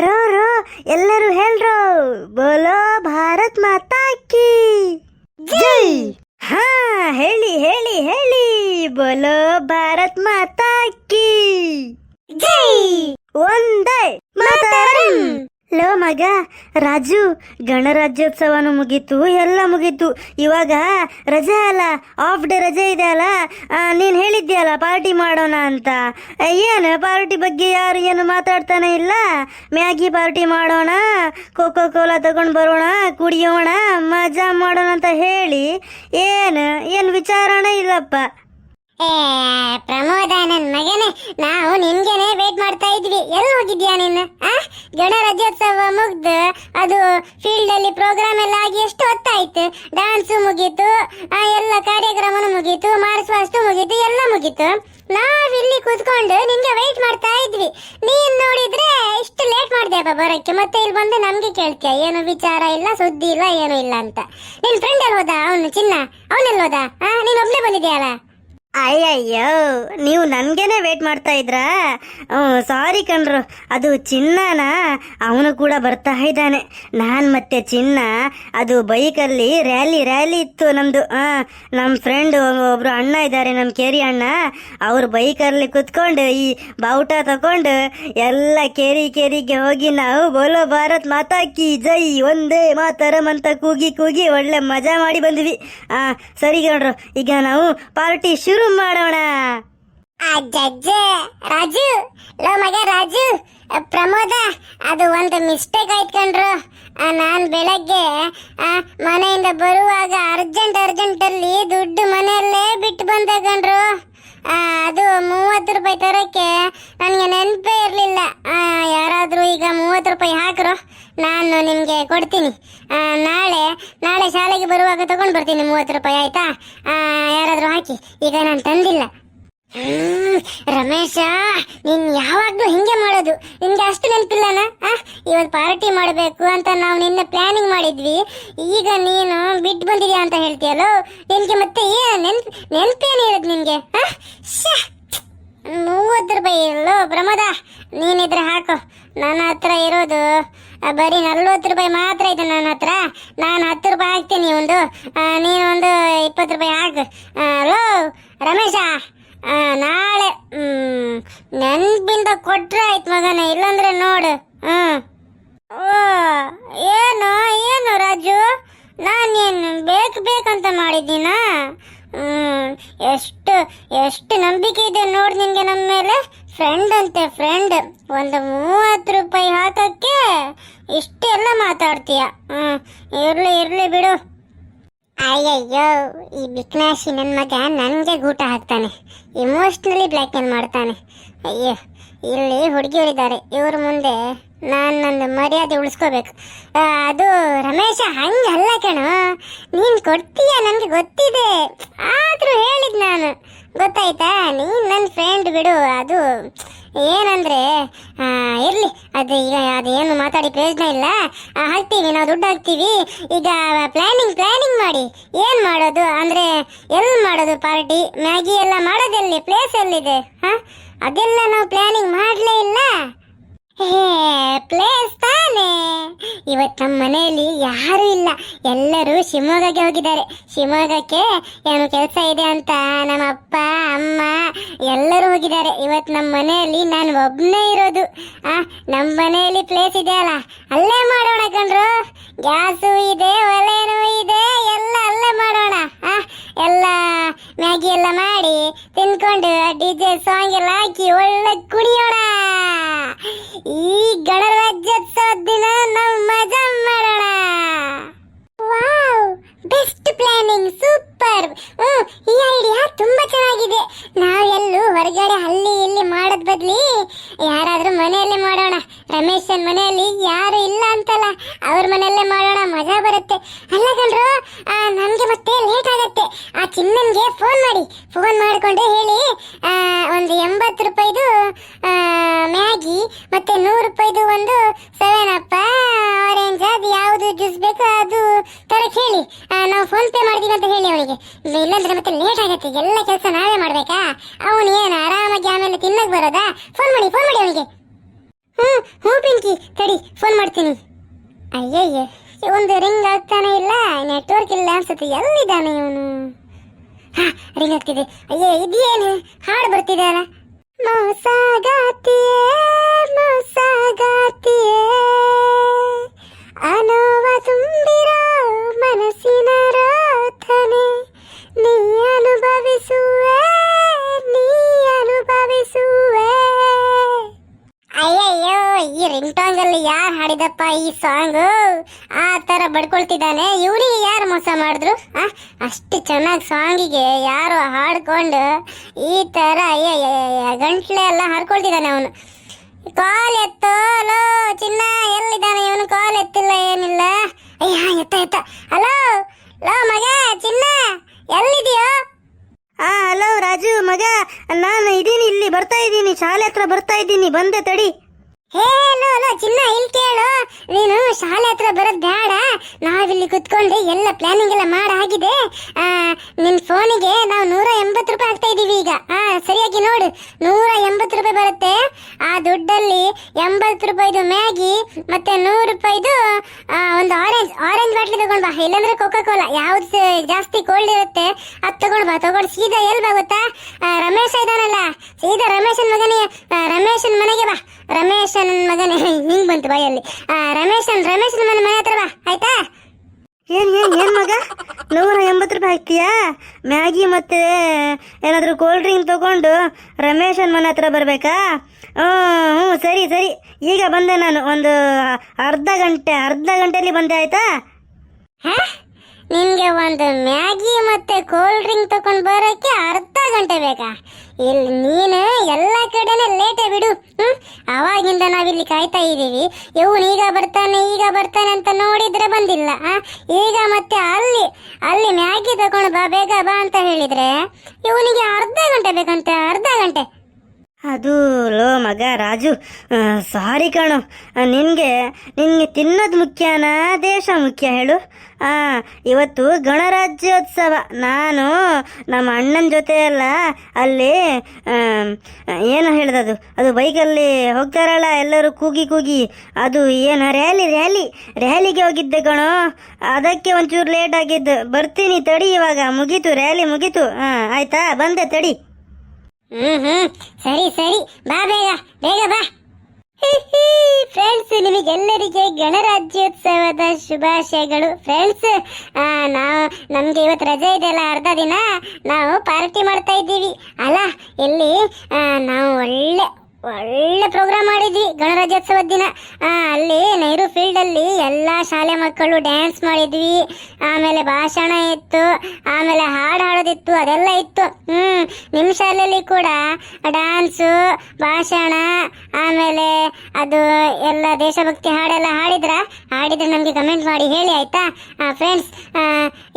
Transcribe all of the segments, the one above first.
Rho rho ಎಲ್ಲರೂ ಹೇಳ್ರೋ ಬೋಲೋ ಭಾರತ್ ಮಾತಾ ಕಿ. ಜೈ! ಹಾ ಹೇಳಿ ಹೇಳಿ ಹೇಳಿ ಬೋಲೋ ಭಾರತ್ ಮಾತಾ ಕಿ. ಜೈ! ಒಂದೇ ಮಾತರಂ! ಲೋ ಮಗ, ರಾಜು, ಗಣರಾಜ್ಯೋತ್ಸವನು ಮುಗೀತು, ಎಲ್ಲ ಮುಗೀತು. ಇವಾಗ ರಜೆ ಅಲ್ಲ ಆಫ್ ಡೇ ರಜೆ ಇದೆ ಅಲ್ಲ ನೀನ್ ಹೇಳಿದ್ಯಲ್ಲ ಪಾರ್ಟಿ ಮಾಡೋಣ ಅಂತ. ಏನು ಪಾರ್ಟಿ ಬಗ್ಗೆ ಯಾರು ಏನು ಮಾತಾಡ್ತಾನೆ ಇಲ್ಲ? ಮ್ಯಾಗಿ ಪಾರ್ಟಿ ಮಾಡೋಣ ಕೋಕೋ ಕೋಲಾ ತಗೊಂಡು ಬರೋಣ, ಕುಡಿಯೋಣ, ಮಜಾ ಮಾಡೋಣ ಅಂತ ಹೇಳಿ. ಏನು ಏನು ವಿಚಾರನೇ ಇಲ್ಲಪ್ಪ. ಏ, ಪ್ರಮೋದ ನನ್ನ ಮಗನೇ, ನಾವು ನಿನ್ಗೆನೆ ವೇಟ್ ಮಾಡ್ತಾ ಇದ್ವಿ. ಎಲ್ಲಿ ಹೋಗಿದ್ಯಾ ನೀನು, ಆ? ಗಣರಾಜ್ಯೋತ್ಸವ ಮುಗ್ದು, ಅದು ಫೀಲ್ಡ್ ಅಲ್ಲಿ ಪ್ರೋಗ್ರಾಮ್ ಎಲ್ಲ ಆಗಿ ಎಷ್ಟು ಹೊತ್ತಾಯ್ತು? ಡಾನ್ಸು ಮುಗೀತು, ಆ ಎಲ್ಲ ಕಾರ್ಯಕ್ರಮನೂ ಮುಗೀತು ಮಾರ್ಚ್ ಫಾಸ್ಟ್ ಮುಗೀತು, ಎಲ್ಲ ಮುಗೀತು. ಇಲ್ಲಿ ಕೂತ್ಕೊಂಡು ನಿನ್ಗೆ ವೇಟ್ ಮಾಡ್ತಾ ಇದ್ವಿ. ನೀನ್ ನೋಡಿದ್ರೆ ಇಷ್ಟು ಲೇಟ್ ಮಾಡ್ದೆಪ್ಪ ಬರೋಕ್ಕೆ. ಮತ್ತೆ ಇಲ್ಲಿ ಬಂದು ನಮ್ಗೆ ಕೇಳ್ತೀಯ, ಏನು ವಿಚಾರ ಇಲ್ಲ, ಸುದ್ದಿ ಇಲ್ಲ, ಏನು ಇಲ್ಲ ಅಂತ. ನಿನ್ ಫ್ರೆಂಡ್ ಅಲ್ಲಿ ಹೋದ? ಅವನು ಚಿನ್ನ, ಅವನೆಲ್ಲ ಹೋದ? ಆ, ನೀನ್ ಒಬ್ನೇ ಬಂದಿದ್ಯಲ್ಲ? ಅಯ್ಯಯ್ಯೋ, ನೀವು ನನಗೇನೆ ವೇಟ್ ಮಾಡ್ತಾ ಇದ್ರಾ? ಸಾರಿ ಕಣ್ರು. ಅದು ಚಿನ್ನನ? ಅವನು ಕೂಡ ಬರ್ತಾ ಇದ್ದಾನೆ. ನಾನು ಮತ್ತೆ ಚಿನ್ನ, ಅದು ಬೈಕಲ್ಲಿ ರ್ಯಾಲಿ ರ್ಯಾಲಿ ಇತ್ತು ನಮ್ಮದು ನಮ್ಮ ಫ್ರೆಂಡ್ ಒಬ್ಬರು ಅಣ್ಣ ಇದ್ದಾರೆ ನಮ್ಮ ಕೇರಿ ಅಣ್ಣ. ಅವ್ರು ಬೈಕಲ್ಲಿ ಕುತ್ಕೊಂಡು ಈ ಬಾವುಟ ತಕೊಂಡು ಎಲ್ಲ ಕೇರಿ ಕೇರಿಗೆ ಹೋಗಿ ನಾವು ಬೋಲೋ ಭಾರತ್ ಮಾತಾಕಿ ಜೈ, ಒಂದೇ ಮಾತರಂ ಅಂತ ಕೂಗಿ ಕೂಗಿ ಒಳ್ಳೆ ಮಜಾ ಮಾಡಿ ಬಂದ್ವಿ. ಸರಿ ಕಣ್ರು. ಈಗ ನಾವು ಪಾರ್ಟಿ ಶುರು ಮಾಡೋಣ. ಅಜ್ಜಜ್ಜ ರಾಜು, ಲೋ ಮಗ ರಾಜು, ಪ್ರಮೋದ, ಅದು ಒಂದು ಮಿಸ್ಟೇಕ್ ಆಯ್ತು ಕಣ್ರು. ನಾನ್ ಬೆಳಗ್ಗೆ ಮನೆಯಿಂದ ಬರುವಾಗ ಅರ್ಜೆಂಟ್ ಅರ್ಜೆಂಟ್ ಅಲ್ಲಿ ದುಡ್ಡು ಮನೆಯಲ್ಲೇ ಬಿಟ್ಟು ಬಂದ ಕಣ್ರು. ಅದು ಮೂವತ್ತು ರೂಪಾಯಿ ತರೋಕ್ಕೆ ನನಗೆ ನೆನಪೇ ಇರಲಿಲ್ಲ. ಯಾರಾದರೂ ಈಗ ಮೂವತ್ತು ರೂಪಾಯಿ ಹಾಕ್ರು, ನಾನು ನಿಮಗೆ ಕೊಡ್ತೀನಿ. ನಾಳೆ ನಾಳೆ ಶಾಲೆಗೆ ಬರುವಾಗ ತಗೊಂಡು ಬರ್ತೀನಿ ಮೂವತ್ತು ರೂಪಾಯಿ, ಆಯಿತಾ? ಯಾರಾದರೂ ಹಾಕಿ. ಈಗ ನಾನು ತಂದಿಲ್ಲ. ರಮೇಶ, ನೀನ್ ಯಾವಾಗ್ಲೂ ಹಿಂಗೆ ಮಾಡೋದು. ನಿನ್ಗೆ ಅಷ್ಟು ನೆನಪಿಲ್ಲನ? ಇವತ್ತು ಪಾರ್ಟಿ ಮಾಡಬೇಕು ಅಂತ ನಾವು ನಿನ್ನೆ ಪ್ಲಾನಿಂಗ್ ಮಾಡಿದ್ವಿ. ಈಗ ನೀನು ಬಿಟ್ಟು ಬಂದಿದ್ಯಾ ಅಂತ ಹೇಳ್ತೀಯಲ್ಲೋ? ನಿನ್ಗೆ ಮತ್ತೆ ಏನು ನೆನ್ಪ್ ನೆನಪೇನಿರೋದು ನಿನ್ಗೆ? ಆ? ಶ್ಯಾ. ಮೂವತ್ತು ರೂಪಾಯಿ ಇರಲು ಪ್ರಮೋದ, ನೀನಿದ್ರೆ ಹಾಕು. ನನ್ನ ಹತ್ರ ಇರೋದು ಬರೀ ನಲ್ವತ್ತು ರೂಪಾಯಿ ಮಾತ್ರ ಇದೆ ನನ್ನ ಹತ್ರ. ನಾನು ಹತ್ತು ರೂಪಾಯಿ ಹಾಕ್ತೀನಿ ಒಂದು. ನೀನೊಂದು ಇಪ್ಪತ್ತು ರೂಪಾಯಿ ಹಾಕು. ಲೋ, ರಮೇಶ! ನಾಳೆ ನೆನ್ಪಿಂದ ಕೊಟ್ರೆ ಆಯ್ತು ಮಗನೇ, ಇಲ್ಲಾಂದ್ರೆ ನೋಡು, ಹ್ಮ್. ಓ, ಏನು ಏನು ರಾಜು? ನಾನೇನು ಬೇಕು ಬೇಕಂತ ಮಾಡಿದ್ದೀನಾ? ಎಷ್ಟು ಎಷ್ಟು ನಂಬಿಕೆ ಇದೆ ನೋಡಿ ನಿನಗೆ ನಮ್ಮ ಮೇಲೆ? ಫ್ರೆಂಡ್ ಅಂತೆ ಫ್ರೆಂಡ್ ಒಂದು ಮೂವತ್ತು ರೂಪಾಯಿ ಹಾಕಕ್ಕೆ ಇಷ್ಟೆಲ್ಲ ಮಾತಾಡ್ತೀಯ. ಹ್ಞೂ ಇರಲಿ ಇರಲಿ ಬಿಡು. ಅಯ್ಯಯ್ಯೋ, ಈ ಬಿಕ್ನಾಶಿ ನನ್ನ ಮಗ ನನಗೆ ಗೂಟ ಹಾಕ್ತಾನೆ. ಇಮೋಷ್ನಲಿ ಬ್ಲ್ಯಾಕ್ ಮೇಲ್ ಮಾಡ್ತಾನೆ. ಅಯ್ಯೋ, ಇಲ್ಲಿ ಹುಡುಗಿಯರಿದ್ದಾರೆ ಇವ್ರ ಮುಂದೆ ನಾನು ನನ್ನ ಮರ್ಯಾದೆ ಉಳಿಸ್ಕೋಬೇಕು. ಅದು ರಮೇಶ ಹಂಗಲ್ಲ ಕಣ. ನೀನು ಕೊಡ್ತೀಯ ನನಗೆ ಗೊತ್ತಿದೆ. ಆದರೂ ಹೇಳಿದ್ ನಾನು. ಗೊತ್ತಾಯ್ತಾ? ನೀನು ನನ್ನ ಫ್ರೆಂಡ್ ಬಿಡು. ಅದು ಏನಂದ್ರೆ ಇರಲಿ. ಅದು ಈಗ ಅದೇನು ಮಾತಾಡಿ ಪ್ರಯೋಜನ ಇಲ್ಲ. ಹಾಕ್ತೀವಿ, ನಾವು ದುಡ್ಡು ಹಾಕ್ತೀವಿ. ಈಗ ಪ್ಲಾನಿಂಗ್ ಪ್ಲಾನಿಂಗ್ ಮಾಡಿ. ಏನು ಮಾಡೋದು? ಅಂದ್ರೆ ಎಲ್ಲಿ ಮಾಡೋದು ಪಾರ್ಟಿ ಮ್ಯಾಗಿ ಎಲ್ಲ ಮಾಡೋದೆಲ್ಲಿ? ಪ್ಲೇಸ್ ಎಲ್ಲಿದೆ? ಹಾಂ? ಅದೆಲ್ಲ ನಾವು ಪ್ಲಾನಿಂಗ್ ಮಾಡಲೇ ಇಲ್ಲ. ಪ್ಲೇಸ್ ತಾನೇ. ಇವತ್ತು ನಮ್ಮ ಮನೆಯಲ್ಲಿ ಯಾರು ಇಲ್ಲ. ಎಲ್ಲರೂ ಶಿವಮೊಗ್ಗಕ್ಕೆ ಹೋಗಿದ್ದಾರೆ. ಶಿವಮೊಗ್ಗಕ್ಕೆ ಏನು ಕೆಲಸ ಇದೆ ಅಂತ ನಮ್ಮ ಅಪ್ಪ, ಅಮ್ಮ ಎಲ್ಲರೂ ಹೋಗಿದ್ದಾರೆ. ಇವತ್ತು ನಮ್ಮ ಮನೆಯಲ್ಲಿ ನಾನು ಒಬ್ಬನೇ ಇರೋದು. ಆ ನಮ್ಮ ಮನೆಯಲ್ಲಿ ಪ್ಲೇಸ್ ಇದೆ ಅಲ್ಲ? ಅಲ್ಲೇ ಮಾಡೋಣ ಕಣ್ರು. ಗ್ಯಾಸು ಇದೆ, ಒಲೆನೂ ಇದೆ. ಎಲ್ಲ ಅಲ್ಲೇ ಮಾಡೋಣ. ಆ, ಎಲ್ಲ ಮ್ಯಾಗಿ ಎಲ್ಲ ಮಾಡಿ ತಿನ್ಕೊಂಡು ಡಿ ಜೆ ಸಾಂಗ್ ಎಲ್ಲ ಹಾಕಿ ಒಳ್ಳೆ ಕುಣಿಯೋಣ. ಈ ಗಣರಾಜ್ಯೋತ್ಸವ ದಿನ ನಾವು ಮಜಾ ಮಾಡೋಣ wow best planning super hmm ಈ ಐಡಿಯಾ ತುಂಬಾ ಚೆನ್ನಾಗಿದೆ. ನಾವೆಲ್ಲೂ ಹೊರಗಡೆ ಅಲ್ಲಿ ಇಲ್ಲಿ ಮಾಡೋದ್ ಬದ್ಲಿ ಯಾರಾದ್ರೂ ಮನೆಯಲ್ಲೇ ಮಾಡೋಣ. ರಮೇಶನ್ ಮನೆಯಲ್ಲಿ ಯಾರು ಇಲ್ಲ ಅಂತಲ್ಲ ಅವ್ರ ಮನೆಯಲ್ಲೇ ಮಾಡೋಣ ಮಜಾ ಬರುತ್ತೆ. ಅಲ್ಲ ಕಣ್ರು ಆ, ನನ್ಗೆ ಮತ್ತೆ ಲೇಟ್ ಆಗತ್ತೆ. ಆ ಚಿನ್ನನ್ಗೆ ಫೋನ್ ಮಾಡಿ. ಫೋನ್ ಮಾಡ್ಕೊಂಡು ಹೇಳಿ ಒಂದು ಎಂಬತ್ತು ರೂಪಾಯಿದು ಮ್ಯಾಗಿ ಮತ್ತೆ ನೂರು ರೂಪಾಯಿದು ಒಂದು ಸೆವೆನ್ ಅಪ್ಪ ಆರೆಂಜ್ ಅದು ಯಾವುದು ಜ್ಯೂಸ್ ಬೇಕು ಅದು ತರಕ್ ಹೇಳಿ. ನಾವು ಫೋನ್ ಪೇ ಮಾಡ್ತೀವಿ ಅಂತ ಹೇಳಿ ಅವನಿಗೆ ಇಲ್ಲಾಂದ್ರೆ ಮತ್ತೆ ಲೇಟ್ ಆಗತ್ತೆ. ಎಲ್ಲ ಕೆಲಸ ನಾವೇ ಮಾಡ್ಬೇಕಾ? ಅವನು ಏನು ಆರಾಮಾಗಿ ಆಮೇಲೆ ತಿನ್ನಕ್ ಬರೋದಾ? ಫೋನ್ ಮಾಡಿ ಫೋನ್ ಮಾಡಿ ಅವನಿಗೆ. ಹ್ಞೂ ಹ್ಞೂ ಪಿಂಕಿ. ತಡಿ ಫೋನ್ ಮಾಡ್ತೀನಿ. ಅಯ್ಯಯ್ಯ, ಒಂದು ರಿಂಗ್ ಆಗ್ತಾನೆ ಇಲ್ಲ? ನೆಟ್ವರ್ಕ್ ಇಲ್ಲ ಅನ್ಸುತ್ತೆ. ಎಲ್ಲಿದ್ದಾನೆ ಇವನು? ಹಾ ರಿಂಗ್ ಆಗ್ತಿದೆ. ಅಯ್ಯೋ, ಇದೇನು? ಹಾಡು ಬರ್ತಿದೆ ಅಲ್ಲ ಮೋಸಗಾತಿಯೇ ಹಾಡಿದಪ್ಪ ಈ ಸಾಂಗ್ ಆ ತರ ಬಡ್ಕೊಳ್ತಿದ್ದಾನೆ. ಇವನಿಗೆ ಯಾರು ಮೋಸ ಮಾಡಿದ್ರು? ಅಷ್ಟು ಚೆನ್ನಾಗಿ ಸಾಂಗಿಗೆ ಯಾರು ಹಾಡ್ಕೊಂಡು ಈ ತರ ಗಂಟ್ಲೆ ಎಲ್ಲ ಹಾಡ್ಕೊಳ್ತಿದ್ದಾನೆ ಅವನು. ಕಾಲ್ ಎತ್ತೋ ಲೋ ಚಿನ್ನ ಎಲ್ಲಿದ್ದಾನೆ ಇವನು? ಕಾಲ್ ಎತ್ತಿಲ್ಲ, ಏನಿಲ್ಲ. ಅಯ್ಯ, ಎತ್ತ ಎತ್ತ. ಹಲೋ ಲೋ, ಮಗ, ಚಿನ್ನ, ಎಲ್ಲಿದೆಯೋ? ಹಾ ಹಲೋ ರಾಜು, ಮಗ, ನಾನು ಇದೀನಿ, ಇಲ್ಲಿ ಬರ್ತಾ ಇದ್ದೀನಿ ಶಾಲೆ ಹತ್ರ ಬರ್ತಾ ಇದ್ದೀನಿ ಬಂದೆ ತಡಿ. ಹೇ ಲೋ ಚಿನ್ನ, ಇಲ್ಲಿ ಕೇಳು. ನೀನು ಶಾಲೆ ಹತ್ರ ಬರೋದು ಬೇಡ ನಾವಿಲ್ಲಿ ಕುತ್ಕೊಂಡು ಎಲ್ಲ ಪ್ಲಾನಿಂಗ್ ಎಲ್ಲ ಮಾಡಾಗಿದೆ ನಿಮ್ಮ ಫೋನಿಗೆ ನಾವು ನೂರ ಎಂಬತ್ತು ರೂಪಾಯಿ ಹಾಕ್ತಾ ಇದೀವಿ ಈಗ. ಆ, ಸರಿಯಾಗಿ ನೋಡು. ನೂರ ಎಂಬತ್ತು ರೂಪಾಯಿ ಬರುತ್ತೆ. ಆ ದುಡ್ಡಲ್ಲಿ ಎಂಬತ್ತು ರೂಪಾಯಿದು ಮ್ಯಾಗಿ, ಮತ್ತೆ ನೂರು ರೂಪಾಯಿದು ಒಂದು ಆರೆಂಜ್ ಆರೆಂಜ್ ಬಾಟ್ಲಿ ತಗೊಂಡ್ ಬಾ. ಇಲ್ಲಾಂದ್ರೆ ಕೋಕೋ ಕೋಲಾ ಯಾವ್ದು ಜಾಸ್ತಿ ಕೋಲ್ಡ್ ಇರುತ್ತೆ, ಅದ್ ತಗೊಂಡ್ ಬಾ. ತಗೊಂಡು ಸೀದಾ ಎಲ್ಲಿ ಬಾ ಗೊತ್ತಾ? ರಮೇಶ ಇದಾನಲ್ಲ ಸೀದಾ ರಮೇಶನ್ ಮಗನಿಗೆ ರಮೇಶನ್ ಮನೆಗೆ ಬಾ. ರಮೇಶನ್ ಮಗನೇ ಹಿಂಗ್ ಬಂತು ಬಾಯಲ್ಲಿ. ರಮೇಶ್ ರಮೇಶನ್ ರಮೇಶ್ ಮನೆ ಮನೆ ಹತ್ರ ಬಾ ಆಯ್ತಾ? ಏನ್ ಏನ್ ಏನ್ ಮಗ? ನೂರ ಎಂಬತ್ತು ರೂಪಾಯಿ ಹಾಕ್ತೀಯಾ? ಮ್ಯಾಗಿ ಮತ್ತೆ ಏನಾದರೂ ಕೋಲ್ಡ್ ಡ್ರಿಂಕ್ ತಗೊಂಡು ರಮೇಶನ್ ಮನೆ ಹತ್ರ ಬರಬೇಕಾ? ಹ್ಞೂ ಹ್ಞೂ ಸರಿ ಸರಿ. ಈಗ ಬಂದೆ ನಾನು ಒಂದು ಅರ್ಧ ಗಂಟೆ ಅರ್ಧ ಗಂಟೆಯಲ್ಲಿ ಬಂದೆ ಆಯ್ತಾ? ಹ? ನಿನ್ಗೆ ಒಂದು ಮ್ಯಾಗಿ ಮತ್ತೆ ಕೋಲ್ಡ್ ಡ್ರಿಂಕ್ ತಕೊಂಡ್ ಬರೋಕ್ಕೆ ಅರ್ಧ ಗಂಟೆ ಬೇಕಾ? ಇಲ್ಲಿ ನೀನು ಎಲ್ಲ ಕಡೆನೆ ಲೇಟೇ ಬಿಡು ಹ್ಞೂ ಅವಾಗಿಂದ ನಾವಿಲ್ಲಿ ಕಾಯ್ತಾ ಇದ್ದೀವಿ. ಇವನು ಈಗ ಬರ್ತಾನೆ ಈಗ ಬರ್ತಾನೆ ಅಂತ ನೋಡಿದ್ರೆ ಬಂದಿಲ್ಲ ಈಗ ಮತ್ತೆ ಅಲ್ಲಿ ಅಲ್ಲಿ ಮ್ಯಾಗಿ ತಗೊಂಡು ಬಾ, ಬೇಗ ಬಾ ಅಂತ ಹೇಳಿದ್ರೆ ಇವನಿಗೆ ಅರ್ಧ ಗಂಟೆ ಬೇಕಂತೆ, ಅರ್ಧ ಗಂಟೆ. ಅದು ಲೋ ಮಗ ರಾಜು. ಸಾರಿ ಕಣು. ನಿನಗೆ ನಿನಗೆ ತಿನ್ನೋದು ಮುಖ್ಯನಾ, ದೇಶ ಮುಖ್ಯ ಹೇಳು. ಇವತ್ತು ಗಣರಾಜ್ಯೋತ್ಸವ. ನಾನು ನಮ್ಮ ಅಣ್ಣನ ಜೊತೆ ಎಲ್ಲ ಅಲ್ಲಿ ಏನು ಹೇಳ್ದದು? ಅದು ಬೈಕಲ್ಲಿ ಹೋಗ್ತಾರಲ್ಲ ಎಲ್ಲರೂ ಕೂಗಿ ಕೂಗಿ. ಅದು ಏನು ರ್ಯಾಲಿ ರ್ಯಾಲಿ ರ್ಯಾಲಿಗೆ ಹೋಗಿದ್ದೆ ಕಣೋ. ಅದಕ್ಕೆ ಒಂಚೂರು ಲೇಟ್ ಆಗಿದ್ದು. ಬರ್ತೀನಿ ತಡಿ ಇವಾಗ. ಮುಗೀತು ರ್ಯಾಲಿ ಮುಗೀತು. ಹಾಂ ಆಯ್ತಾ? ಬಂದೆ, ತಡಿ. ಹ್ಮ್ ಹ್ಮ್. ಸರಿ ಸರಿ. ಬಾ ಬೇಗ ಬೇಗ ಬಾ. ಫ್ರೆಂಡ್ಸ್, ನಿಮಗೆಲ್ಲರಿಗೆ ಗಣರಾಜ್ಯೋತ್ಸವದ ಶುಭಾಶಯಗಳು. ಫ್ರೆಂಡ್ಸ್ ನಾವು, ನಮ್ಗೆ ಇವತ್ತು ರಜೆ ಇದೆಯಲ್ಲ, ಅರ್ಧ ದಿನ. ನಾವು ಪಾರ್ಟಿ ಮಾಡ್ತಾ ಇದ್ದೀವಿ. ಅಲ್ಲ, ಇಲ್ಲಿ ನಾವು ಒಳ್ಳೆ ಒಳ್ಳೆ ಪ್ರೋಗ್ರಾಮ್ ಮಾಡಿದ್ವಿ ಗಣರಾಜ್ಯೋತ್ಸವದ ದಿನ. ಅಲ್ಲಿ ನೆಹರು ಫೀಲ್ಡ್ ಅಲ್ಲಿ ಎಲ್ಲಾ ಶಾಲೆ ಮಕ್ಕಳು ಡ್ಯಾನ್ಸ್ ಮಾಡಿದ್ವಿ. ಆಮೇಲೆ ಭಾಷಣ ಇತ್ತು, ಆಮೇಲೆ ಹಾಡು ಹಾಡೋದಿತ್ತು, ಅದೆಲ್ಲ ಇತ್ತು. ಹ್ಮ್ ನಿಮ್ಮ ಶಾಲೆಯಲ್ಲಿ ಕೂಡ ಡ್ಯಾನ್ಸು ಭಾಷಣ, ಆಮೇಲೆ ಅದು ಎಲ್ಲ ದೇಶಭಕ್ತಿ ಹಾಡೆಲ್ಲ ಹಾಡಿದ್ರ? ಹಾಡಿದ್ರೆ ನಮಗೆ ಕಮೆಂಟ್ ಮಾಡಿ ಹೇಳಿ, ಆಯ್ತಾ? ಫ್ರೆಂಡ್ಸ್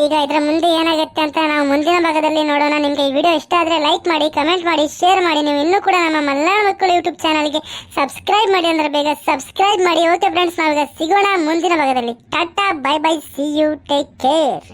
ಈಗ ಇದರ ಮುಂದೆ ಏನಾಗುತ್ತೆ ಅಂತ ನಾವು ಮುಂದಿನ ಭಾಗದಲ್ಲಿ ನೋಡೋಣ. ನಿಮಗೆ ಈ ವಿಡಿಯೋ ಇಷ್ಟ ಆದರೆ ಲೈಕ್ ಮಾಡಿ ಕಮೆಂಟ್ ಮಾಡಿ ಶೇರ್ ಮಾಡಿ. ನೀವು ಇನ್ನೂ ಕೂಡ ನಮ್ಮ ಮಲ್ನಾಡು ಮಕ್ಕಳು ಯೂಟ್ಯೂಬ್ ಚಾನಲ್ಗೆ ಸಬ್ಸ್ಕ್ರೈಬ್ ಮಾಡಿ ಅಂದ್ರೆ ಬೇಗ ಸಬ್ಸ್ಕ್ರೈಬ್ ಮಾಡಿ. ಓಕೆ ಫ್ರೆಂಡ್ಸ್ ನಾವೀಗ ಸಿಗೋಣ ಮುಂದಿನ ಭಾಗದಲ್ಲಿ. Tata bye bye see you take care